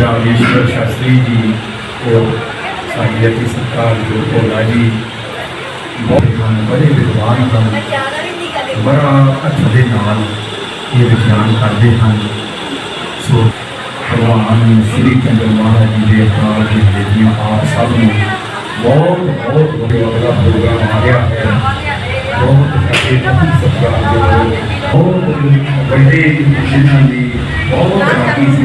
रामेश्वर शास्त्री जी और साहिया की सरकार जो ओला जी बड़े विद्वान हम बड़ा अच्छे नाल ये विज्ञान करते हैं सो ਨਾਲ ਭਗਵਾਨ ਸ਼੍ਰੀ ਚੰਦਰ ਮਹਾਰਾਜ ਜੀ ਦੇ ਅਵਤਾਰ ਦੀ ਬੇਟੀਆਂ ਆਪ ਸਭ ਨੂੰ ਬਹੁਤ ਬਹੁਤ ਵਧੀਆ ਪ੍ਰੋਗਰਾਮ ਆ ਰਿਹਾ ਹੈ। ਬਹੁਤ ਸਾਡੇ ਬਹੁਤ ਸਤਿਕਾਰ ਦੇ ਬਹੁਤ ਵੱਡੇ ਜਿਨ੍ਹਾਂ ਦੀ ਬਹੁਤ ਰਾਤੀ ਸੀ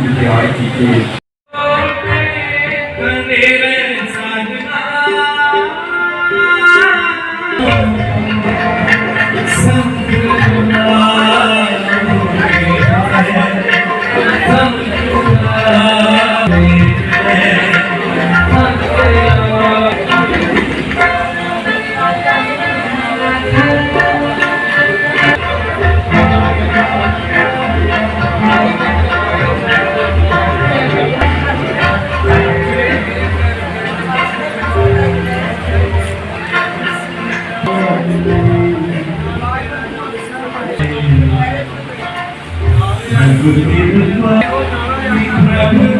Thank you.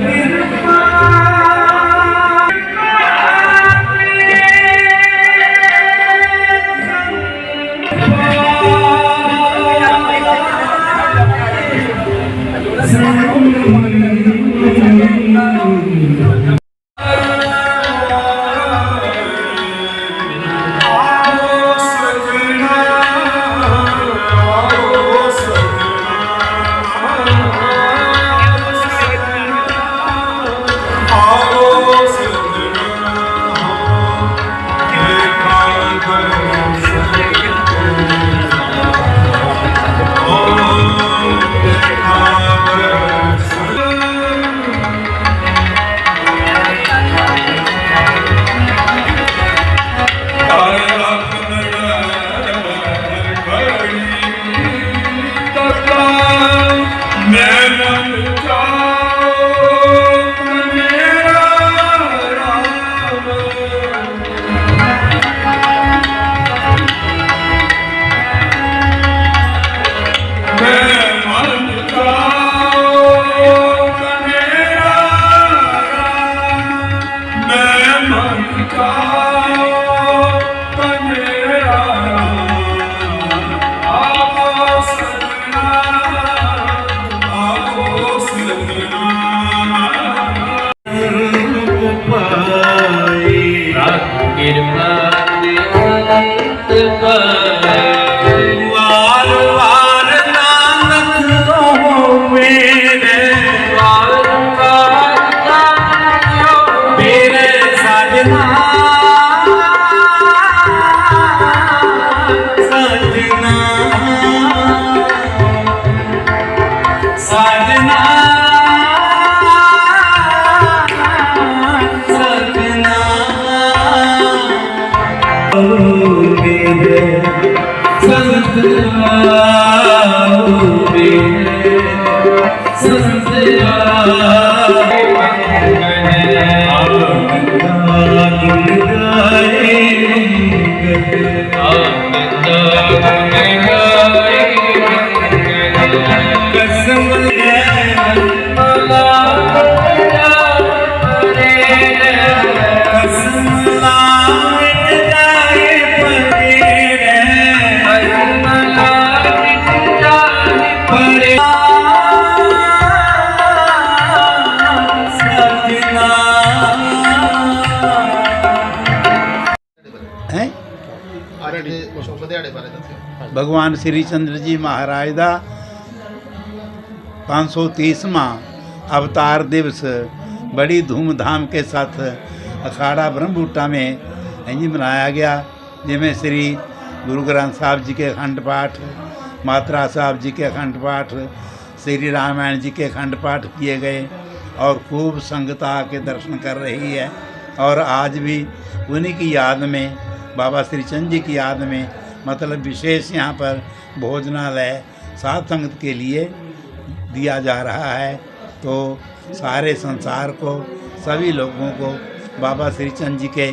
Lord. पर ਸੰਸਿਆ ਦਿਹਾੜੇ ਬਾਰੇ ਦੱਸਿਓ ਭਗਵਾਨ ਸ੍ਰੀ ਚੰਦਰ ਜੀ ਮਹਾਰਾਜ ਦਾ 530ਵਾਂ ਅਵਤਾਰ ਦਿਵਸ बड़ी धूमधाम के साथ अखाड़ा ब्रह्मबूटा में इंज मनाया गया जिसमें श्री गुरु ग्रंथ साहब जी के अखंड पाठ मात्रा साहब जी के अखंड पाठ श्री रामायण जी के अखंड पाठ किए गए और खूब संगत आके दर्शन कर रही है और आज भी उन्हीं की याद में बाबा श्री चंद जी की याद में मतलब विशेष यहाँ पर भोजनालय सात संगत के लिए दिया जा रहा है। तो सारे संसार को सभी लोगों को बाबा श्री चंद जी के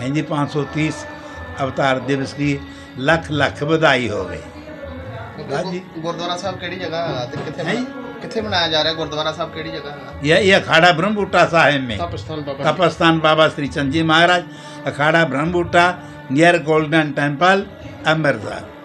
हैं जी पाँच अवतार दिवस की लख लख बधाई हो गई। तो गुरुद्वारा साहब केड़ी जगह मनाया जा रहा है? गुरुद्वारा साहब केड़ी जगह यह ये अखाड़ा ब्रह्मबूटा साहिब में। तपस्थान Baba Shri Chand ji Maharaj Akhara Brahmbuta near golden temple Amritsar